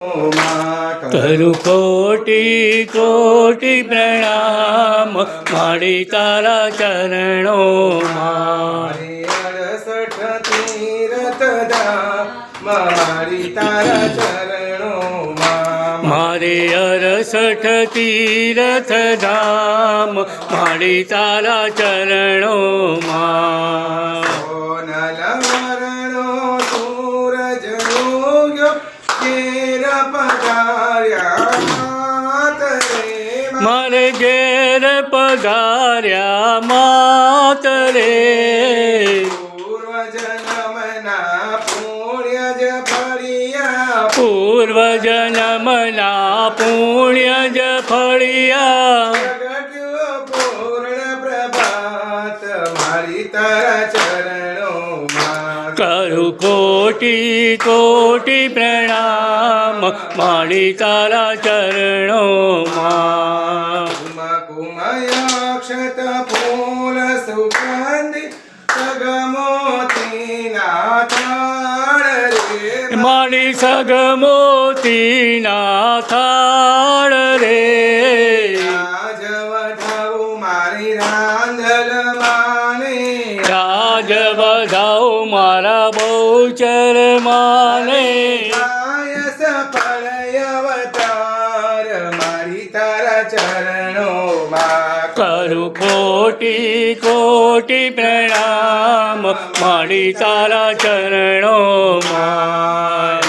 માં કરું કોટી કોટી પ્રણામ. મારી તારા ચરણો મારી અડસઠ તીરથ ધામ. મારી તારા ચરણોમાં. મારે અરસઠ તીરથ ધામ. મારી તારા ચરણોમાં. સોનલ પધાર્યા મારે ઘેર પધાર્યા માત રે પૂર્વજન્મના પુણ્ય જ ફળિયા. પૂર્વ જન્મના પુણ્ય જ ફળિયા. પૂર્ણ પ્રભાત. મારી તારા ચરણોમાં કરું કોટી કોટી પ્રણામ. कुम माडिताला चरणो मा। कुम कुमयाक्षत फूल सुगंधी सगमोती नाथाळ रे माडी सगमोती नाथाळ रे राजवढाऊ मारी रांधल माने। राजवढाऊ मारा बहुचर माने। સફળ અવતાર મારી તારા ચરણોમાં કરું કોટી કોટી પ્રણામ મારી તારા ચરણોમાં.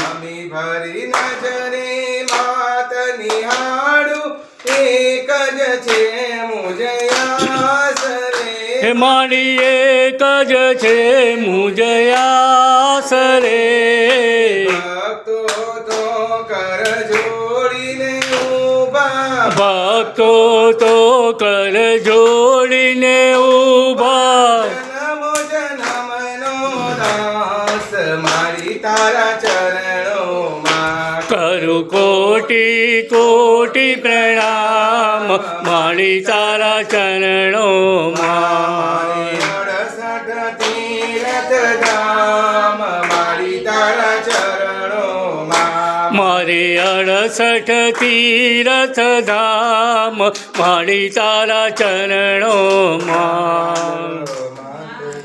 અમી ભરી નજરે માત નિહાળું એક જ છે મુજયાસ હે રે માડી એક જ છે મુજયા રે ભક્તો તો કર જોડીને ઊભા. ભક્તો તો કર જોડીને ઊભા નમો જનમનો દાસ મારી તારા ચરણોમાં. કરું કોટી કોટી પ્રણામ મારી તારા ચરણોમાં. અડસઠ તીરથ ધામ મારે અડસઠ તીરથ ધામ મારી તારા ચરણોમાં.